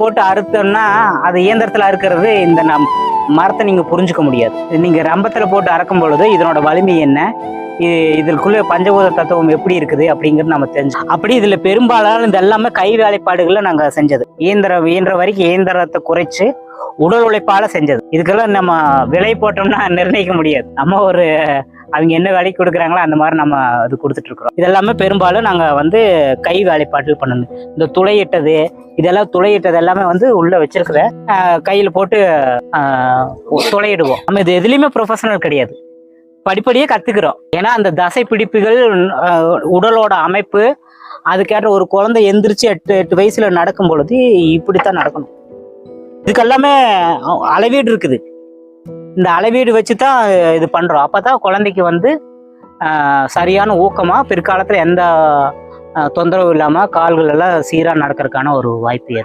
போட்டு அறுத்தோம்னா அது இயந்திரத்தில் அறுக்கிறது இந்த நம் மரத்தை நீங்கள் புரிஞ்சுக்க முடியாது. நீங்கள் ரம்பத்தில் போட்டு அறக்கும் பொழுது இதனோட வலிமை என்ன? இது இதற்குள்ளே பஞ்சபூத தத்துவம் எப்படி இருக்குது அப்படிங்கிறது நம்ம தெரிஞ்சு அப்படி இதில் பெரும்பாலான இது எல்லாமே கை வேலைப்பாடுகளை நாங்கள் செஞ்சது. இயந்திரம் இயன்ற வரைக்கும் இயந்திரத்தை குறைச்சு உடல் உழைப்பால் செஞ்சது. இதுக்கெல்லாம் நம்ம விலை போட்டோம்னா நிர்ணயிக்க முடியாது. நம்ம ஒரு அவங்க என்ன வேலைக்கு கொடுக்குறாங்களோ அந்த மாதிரி நம்ம இது கொடுத்துட்டு இருக்கிறோம். இதெல்லாமே பெரும்பாலும் நாங்கள் வந்து கை வேலைப்பாட்டில் பண்ணணும். இந்த துளையிட்டது இதெல்லாம் துளையிட்டது எல்லாமே வந்து உள்ளே வச்சிருக்கிற கையில் போட்டு துளையிடுவோம். நம்ம இது எதுலேயுமே ப்ரொஃபஷனல் கிடையாது. படிப்படியே கற்றுக்கிறோம் ஏன்னா அந்த தசை பிடிப்புகள் உடலோட அமைப்பு அதுக்கேற்ற ஒரு குழந்தை எந்திரிச்சு எட்டு எட்டு வயசில் நடக்கும் பொழுது இப்படித்தான் நடக்கணும். இதுக்கெல்லாமே அளவீடு இருக்குது. இந்த அளவீடு வச்சு தான் இது பண்ணுறோம் அப்போ தான் குழந்தைக்கு வந்து சரியான ஊக்கமாக பிற்காலத்தில் எந்த தொந்தரவும் இல்லாமல் கால்கள் எல்லாம் சீராக நடக்கிறதுக்கான ஒரு வாய்ப்பு ஏற்படும்.